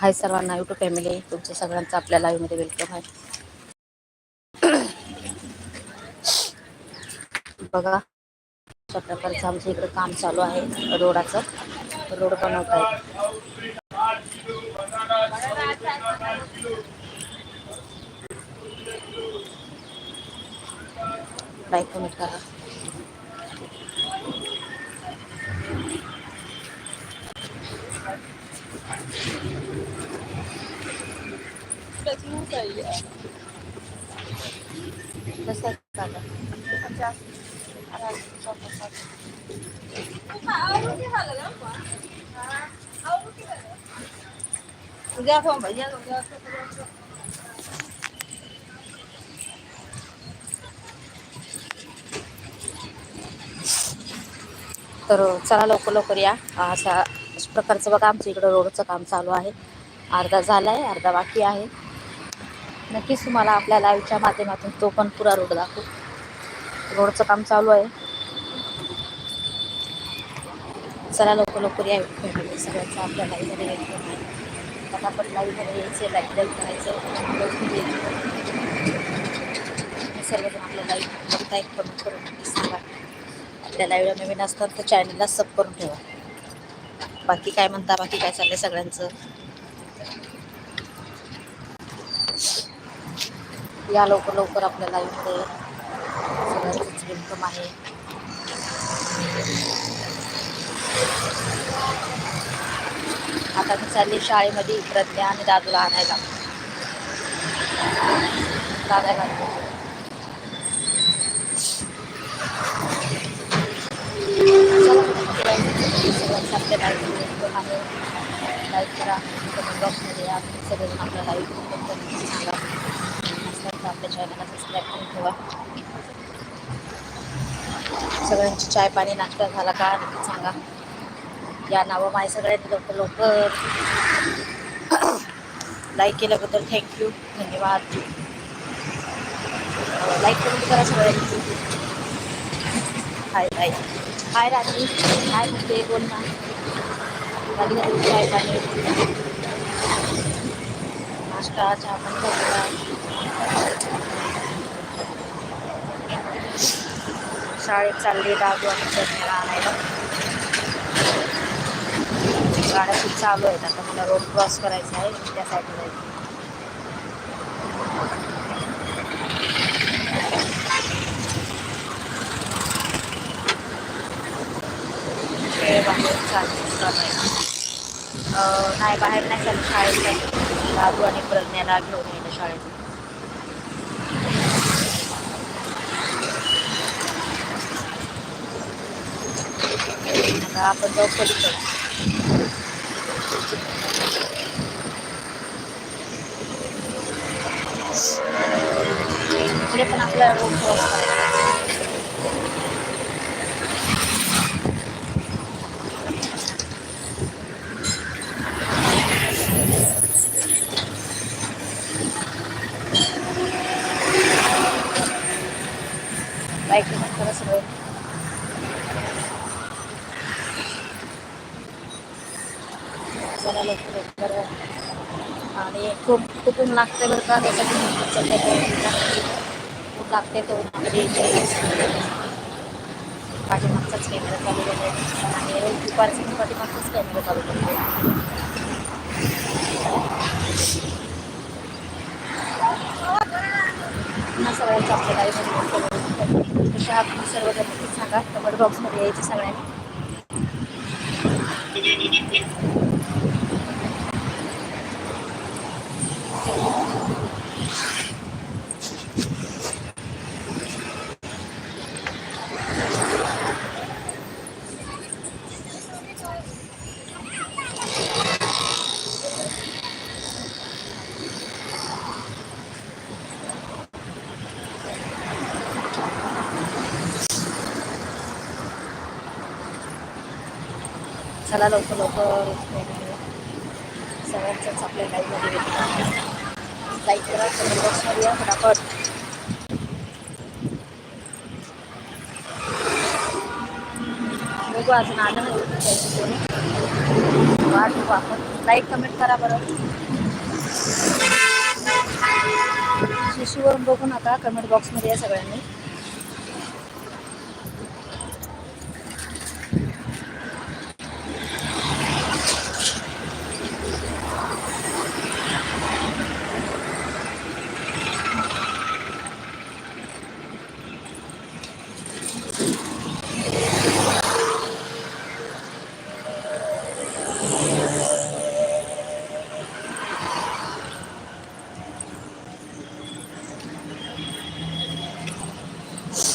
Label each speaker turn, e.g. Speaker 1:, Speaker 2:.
Speaker 1: हाय सर्वांना YouTube family तुमच्या सगळ्यांचं आपल्या लाईव्हमध्ये वेलकम आहे. बघा अशा प्रकारचं आमच्या इकडे काम चालू आहे रोडाचं. रोड बनवत आहे लाईक कमेंट करा. कसं चाललं
Speaker 2: उद्या फोन भैया
Speaker 1: तर चला लवकर लवकर या. अशा अशा प्रकारचं बघा आमच्या इकडं रोडचं काम चालू आहे. अर्धा झाला आहे अर्धा बाकी आहे. नक्कीच तुम्हाला आपल्या लाईव्हच्या माध्यमातून तो पण पुरा रोड दाखवू. रोडचं काम चालू आहे. चला लवकर लवकर या. फॅमिली सगळ्यांचं आपल्या लाईव्हमध्ये वेलकम आहे लाईव्हमध्ये यायचं लाइट लाईव्ह करायचं सर्वजण आपल्या लाईव्ह लाईक कमेंट करून सांगा. आपल्या लाईव्हला नवीन असतात तर चॅनलला सब करून ठेवा. बाकी काय म्हणता बाकी काय चाललंय सगळ्यांचं? या लवकर लवकर आपल्याला इकडे सगळ्यांचंच इन्कम आहे. आता मी चालली शाळेमध्ये प्रज्ञा आणि दादूला आणायला. दादाला सगळ्यांचं आपल्या लाईव्ह आहे. लाईक करा कमेंट बॉक्समध्ये या सगळेजण आपल्या लाईव्ह सांगा नसतात तर आपल्या चॅनलला सबस्क्राईब करून ठेवा. सगळ्यांची चाय पाणी नाश्ता झाला का नक्की सांगा. या नावं माझ्या सगळ्यांनी लवकर लवकर लाईक केल्याबद्दल थँक्यू धन्यवाद. लाईक करून करा सगळ्यांनी. हाय हाय हाय रात्री हाय म्हणते बोल ना. झाली का तुमची चाय पाणी. नाश्ता चहा पाणी झालेला शाळेत चालली दादू आणि चटणीला आणायला. गाड्या खूप चालू आहेत. आता मला रोड क्रॉस करायचा आहे. त्या साईडला जायचं वेळ बाहेर चालू नाही बाहेर नाही चालू. शाळेत चालू दादू आणि प्रज्ञाला घेऊन येणं शाळेत. आपण जाऊ पलीकडे इकडे पण आपल्याला रोड क्रॉस करायचा आहे. बाईक करा सगळं चला लवकर आणि खूप कुठून लागते बरं का त्याच्यातून लागते तो पाठीमागचाच कॅमेरा चालू करतो आणि रोज दुपारचा मी पाठीमागचाच कॅमेरा चालू करतो. पुन्हा सगळ्यांचं आपल्या लाईव्हमध्ये कशा सर्वजण नक्कीच सांगा कमेंट बॉक्समध्ये यायचे सगळ्यांनी. चला लवकर लवकर सगळ्यांचंच आपल्या लाईव्हमध्ये लाईक करा कमेंट बॉक्समध्ये या फटाफट. बघू अजून आलं नाही. कोणी. वाट बघू आपण. लाईक कमेंट करा बरं. शिशूवरून बघू नका कमेंट बॉक्समध्ये या सगळ्यांनी.